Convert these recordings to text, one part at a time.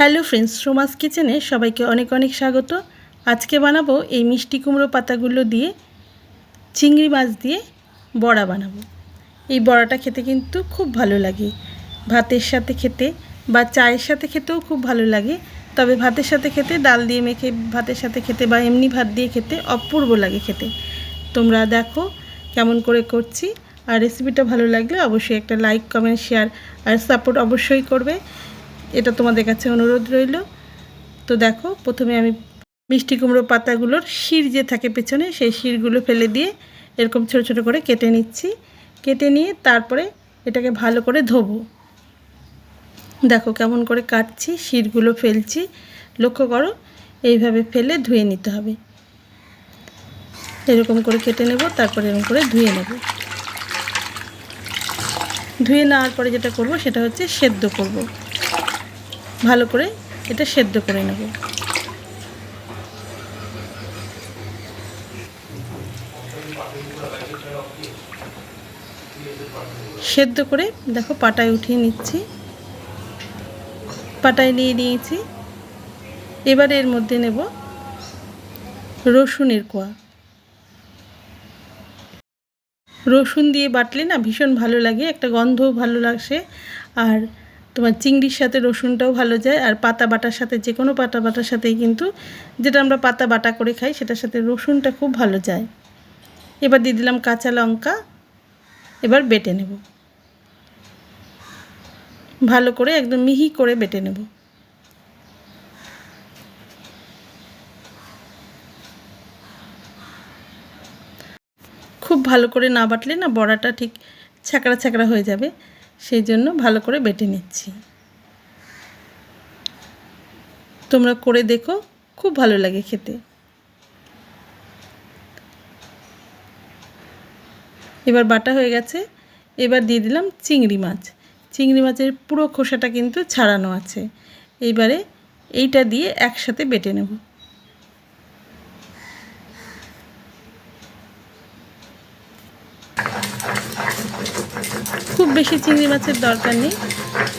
Hello friends, Soma's কিচেনে সবাইকে অনেক অনেক স্বাগত। আজকে বানাবো এই মিষ্টি কুমড়ো পাতাগুলো দিয়ে, চিংড়ি মাছ দিয়ে বড়া বানাবো। এই বড়াটা খেতে কিন্তু খুব ভালো লাগে। ভাতের সাথে খেতে বা চায়ের সাথে খেতেও খুব ভালো লাগে। তবে ভাতের সাথে খেতে, ডাল দিয়ে মেখে ভাতের সাথে খেতে বা এমনি ভাত দিয়ে খেতে অপূর্ব লাগে খেতে। তোমরা দেখো কেমন করে করছি। আর রেসিপিটা ভালো লাগলে অবশ্যই একটা লাইক কমেন্ট শেয়ার আর সাপোর্ট অবশ্যই করবে। এটা তোমাদের কাছে অনুরোধ রইল। তো দেখো, প্রথমে আমি মিষ্টি কুমড়ো পাতাগুলোর শির যে থাকে পেছনে, সেই শিরগুলো ফেলে দিয়ে এরকম ছোটো ছোটো করে কেটে নিচ্ছি। কেটে নিয়ে তারপরে এটাকে ভালো করে ধোবো। দেখো কেমন করে কাটছি, শিরগুলো ফেলছি। লক্ষ্য করো, এইভাবে ফেলে ধুয়ে নিতে হবে। এরকম করে কেটে নেব, তারপরে এরকম করে ধুয়ে নেব। ধুয়ে নেওয়ার পরে যেটা করব, সেটা হচ্ছে সেদ্ধ করব। ভালো করে এটা সেদ্ধ করে নেব। সেদ্ধ করে দেখো পাটায় উঠিয়ে নিচ্ছি। পাটায় নিয়ে নিয়েছি এবার এর মধ্যে নেব রসুনের কোয়া। রসুন দিয়ে বাটলে না ভীষণ ভালো লাগে, একটা গন্ধও ভালো লাগছে। আর তোমার চিংড়ির সাথে রসুনটাও ভালো যায় আর পাতা বাটার সাথে, যে কোনো পাতা বাটার সাথেই কিন্তু যেটা আমরা পাতা বাটা করে খাই সেটার সাথে রসুনটা খুব ভালো যায়। এবার দিয়ে দিলাম কাঁচা লঙ্কা, এবার বেটে নেব। ভালো করে একদম মিহি করে বেটে নেব। খুব ভালো করে না বাটলে না বড়াটা ঠিক ছ্যাঁকড়া ছ্যাঁকড়া হয়ে যাবে। সেই জন্য ভালো করে বেটে নিচ্ছি। তোমরা করে দেখো, খুব ভালো লাগে খেতে। এবার বাটা হয়ে গেছে, এবার দিয়ে দিলাম চিংড়ি মাছ। চিংড়ি মাছের পুরো খোসাটা কিন্তু ছাড়ানো আছে। এইবারে এইটা দিয়ে একসাথে বেটে নেব খুব বেশি চিংড়ি মাছের দরকার নেই।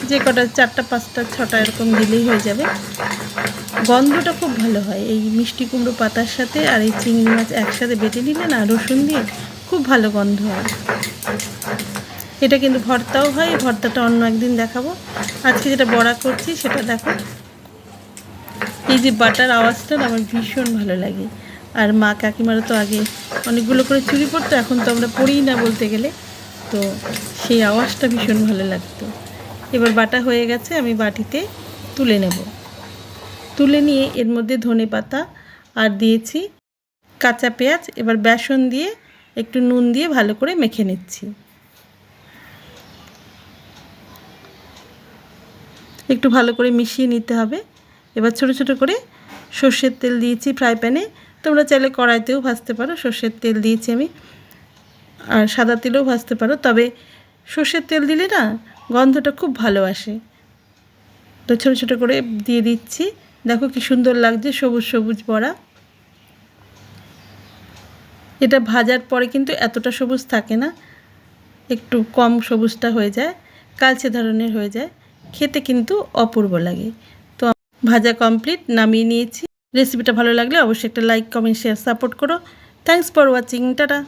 যে কটা চারটা, পাঁচটা, ছটা এরকম দিলেই হয়ে যাবে। গন্ধটা খুব ভালো হয়। এই মিষ্টি কুমড়ো পাতার সাথে আর এই চিংড়ি মাছ একসাথে বেটে নিলে না, রসুন দিয়ে খুব ভালো গন্ধ হয়। এটা কিন্তু ভর্তাও হয় ভর্তাটা অন্য একদিন দেখাবো। আজকে যেটা বড়া করছি, সেটা দেখো। এই যে বাটার আওয়াজটা আমার ভীষণ ভালো লাগে। আর মা কাকিমারও তো আগে অনেকগুলো করে চুরি পড়তো এখন তো আমরা পড়িই না বলতে গেলে। তো সেই আওয়াজটা ভীষণ ভালো লাগতো। এবার বাটা হয়ে গেছে, আমি বাটিতে তুলে নেব। তুলে নিয়ে এর মধ্যে ধনে পাতা আর দিয়েছি কাঁচা পেঁয়াজ, এবার বেসন দিয়ে একটু নুন দিয়ে ভালো করে মেখে নিচ্ছি। একটু ভালো করে মিশিয়ে নিতে হবে। এবার ছোট ছোট করে সর্ষের তেল দিয়েছি ফ্রাই প্যানে। তোমরা চাইলে কড়াইতেও ভাজতে পারো, সর্ষের তেল দিয়েছি আমি। আর সাদা তেলেও ভাজতে পারো, তবে সর্ষের তেল দিলে না গন্ধটা খুব ভালো আসে। তো ছোটো ছোটো করে দিয়ে দিচ্ছি। দেখো কি সুন্দর লাগছে সবুজ সবুজ বড়া। এটা ভাজার পরে কিন্তু এতটা সবুজ থাকে না, একটু কম সবুজটা হয়ে যায়, কালচে ধরনের হয়ে যায়, খেতে কিন্তু অপূর্ব লাগে। তো ভাজা কমপ্লিট, নামিয়ে নিয়েছি। রেসিপিটা ভালো লাগলে অবশ্যই একটা লাইক, কমেন্ট, শেয়ার, সাপোর্ট করো। Thanks for watching tata.